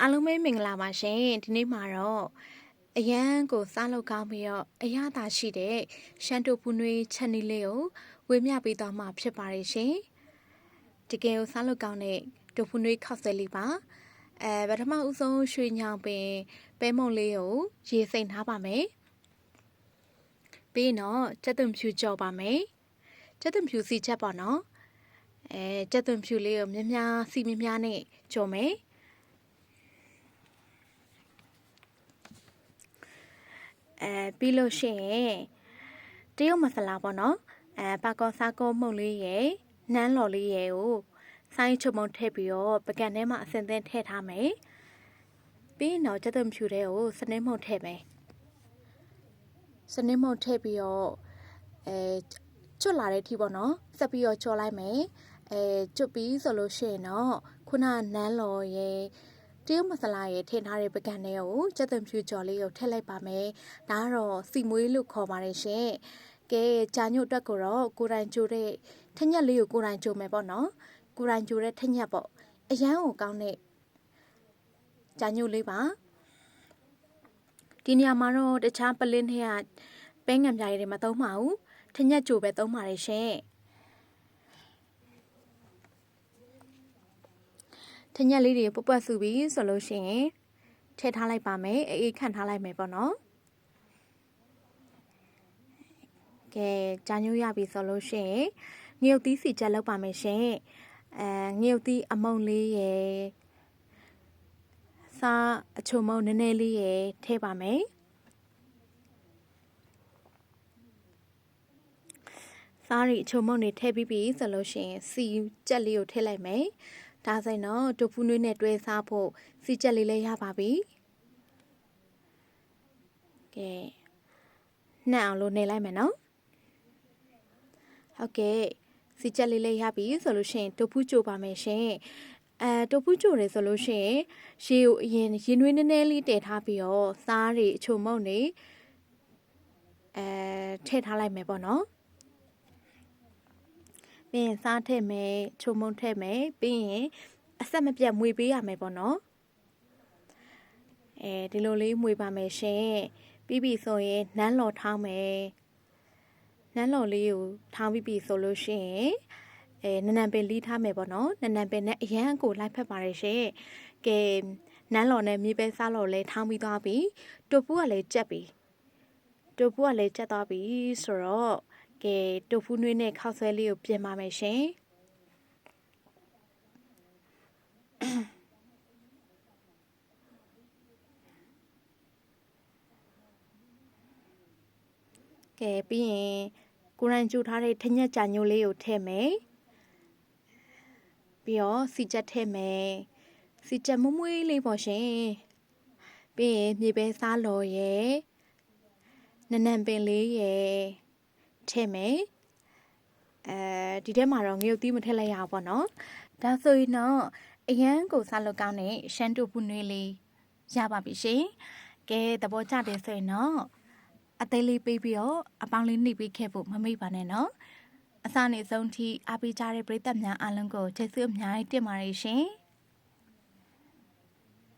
အားလုံးပဲမင်္ဂလာပါရှင်ဒီနေ့မှာတော့အရန်ကိုစားလုပ်ကောင်းပြီးတော့အရသာရှိတဲ့ရှန်တိုပူနွေးချက်နီလေးကိုဝေမျှပေးသွားမှာဖြစ်ပါတယ်ရှင်တကယ်ကိုစားလုပ်ကောင်းတဲ့တိုပူနွေးခောက်ဆဲလေးပါအဲပထမဦးဆုံးရွှေညောင်ပင်ပဲမုံလေးကိုရေစိမ်ထားပါမယ်ပြီးတော့ချက်သွန်ဖြူကြော်ပါမယ်ချက်သွန်ဖြူစီချက်ပေါ့နော်အဲချက်သွန်ဖြူလေးကိုမြများများစီမြများနဲ့ကြော်မယ် အဲပြီးလို့ရှိရင်တရုတ်မဆလာပေါ့နော်အဲပါကောစားကောမှုန့်လေးရယ်နန်းလော်လေးရယ်ကိုဆိုင်းချုံမုံထည့်ပြီးတော့ပကံထဲမှာအစင်သင်းထည့်ထားမယ်ပြီးရင်တော့ကျက်သွန်ဖြူတဲ့ကိုစနစ်မှုန့်ထည့်မယ်စနစ်မှုန့်ထည့်ပြီးတော့အဲကျွတ်လာတဲ့အထိပေါ့နော်ဆက်ပြီးတော့ကြော်လိုက်မယ်အဲကျွတ်ပြီးဆိုလို့ရှိရင်တော့ခုနနန်းလော်ရယ် တရုတ်မဆလာရဲ့ထည့်ထားတဲ့ပကံတွေကိုကျက်သွန်ဖြူကြော်လေးကိုထည့်လိုက်ပါမယ်။ဒါကတော့စီမွေးလို့ခေါ်ပါတယ်ရှင်။ကဲကြာညို့အတွက်ကိုတော့ကိုယ်တိုင်ကြိုတဲ့ထညက်လေးကိုကိုယ်တိုင်ကြိုမယ်ပေါ့နော်။ကိုယ်တိုင်ကြိုတဲ့ထညက်ပေါ့။အရန်ကိုကောင်းတဲ့ကြာညို့လေးပါ။ဒီနေရာမှာတော့တခြားပလင်းတွေကပဲငံပြားရည်တွေမသုံးပါဘူး။ထညက်ကြိုပဲသုံးပါတယ်ရှင်။ ထညက်လေးတွေပုတ်ပွတ်စုပြီးဆိုလို့ရှိရင်ထည့်ထားလိုက်ပါမယ်အေးအေးခန့်ထားလိုက်မယ်ပေါ့နော်ကဲကြာညိုးရပြီဆိုလို့ရှိရင်ငရုတ်သီးစီချက်လောက်ပါမယ်ရှင်အဲငရုတ်သီးအမုံလေးရယ်စားအချုံမုံနည်းနည်းလေးရယ်ထည့်ပါမယ်စားရီအချုံမုံတွေထည့်ပြီးပြီဆိုလို့ရှိရင်စီကြက်လေးကိုထည့်လိုက်မယ် ဒါဆိုရင်တော့ဒိုဖူးနွေးနဲ့တွဲစားဖို့စီချက်လေးလည်းရပါပြီကဲနှံ့အောင်လို့နေလိုက်မယ်နော်ဟုတ်ကဲ့စီချက်လေးလည်းရပြီဆိုလို့ရှိရင်ဒိုဖူးကြိုပါမယ်ရှင်အဲဒိုဖူးကြိုတယ်ဆိုလို့ရှိရင်ရေကိုအရင်ရင်နွေးနည်းနည်းလေးတည်ထားပြီးတော့စားတွေအချုံမုံတွေအဲထည့်ထားလိုက်မယ်ပေါ့နော် ပြီးရင်စားထည့်မယ်ချုံမုံထည့်မယ်ပြီးရင်အဆက်မပြတ်မွေပေးရမယ်ပေါ့နော်အဲဒီလိုလေးမွေပါမယ်ရှင်ပြီးပြီဆိုရင်နန်းလော်ထောင်းမယ်နန်းလော်လေးကိုထောင်းပြီးပြီဆိုလို့ရှိရင်အဲနနံပင်လီးထားမယ်ပေါ့နော်နနံပင်နဲ့အရန်ကိုလိုက်ဖက်ပါတယ်ရှင်ကဲနန်းလော်နဲ့မြေပဲစားလော်လဲထောင်းပြီးသွားပြီတူပူကလည်းကြက်ပြီတူပူကလည်းကြက်သွားပြီဆိုတော့ ကဲတိုဖူးနွေးနဲ့ခောက်ဆွဲလေးကိုပြင်ပါမယ်ရှင်ကဲပြီးရင်ကိုရန်ကျူထားတဲ့ထညက်ကြညိုလေးကိုထည့်မယ်ပြီးတော့စီချက်ထည့်မယ်စီချက်မွမွေးလေးပေါ့ရှင်ပြီးရင်မြေပဲစားလော်ရဲ့နနံပင်လေးရဲ့ ထည့်မယ်အဲဒီထဲမှာတော့ငရုတ်သီးမထည့်လိုက်ရဘူးပေါ့နော်ဒါဆိုရင်တော့အရန်ကိုစားလို့ကောင်းတဲ့ရှမ်းတူပူနွေးလေးရပါပြီရှင်ကဲသဘောကျတယ်ဆိုရင်တော့အသေးလေးပေးပြီးတော့အပေါင်းလေးနှိပ်ပေးခဲ့ဖို့မမေ့ပါနဲ့နော်အစနေဆုံးထိအားပေးကြတဲ့ပရိသတ်များအားလုံးကိုကျေးဇူးအများကြီးတင်ပါတယ်ရှင်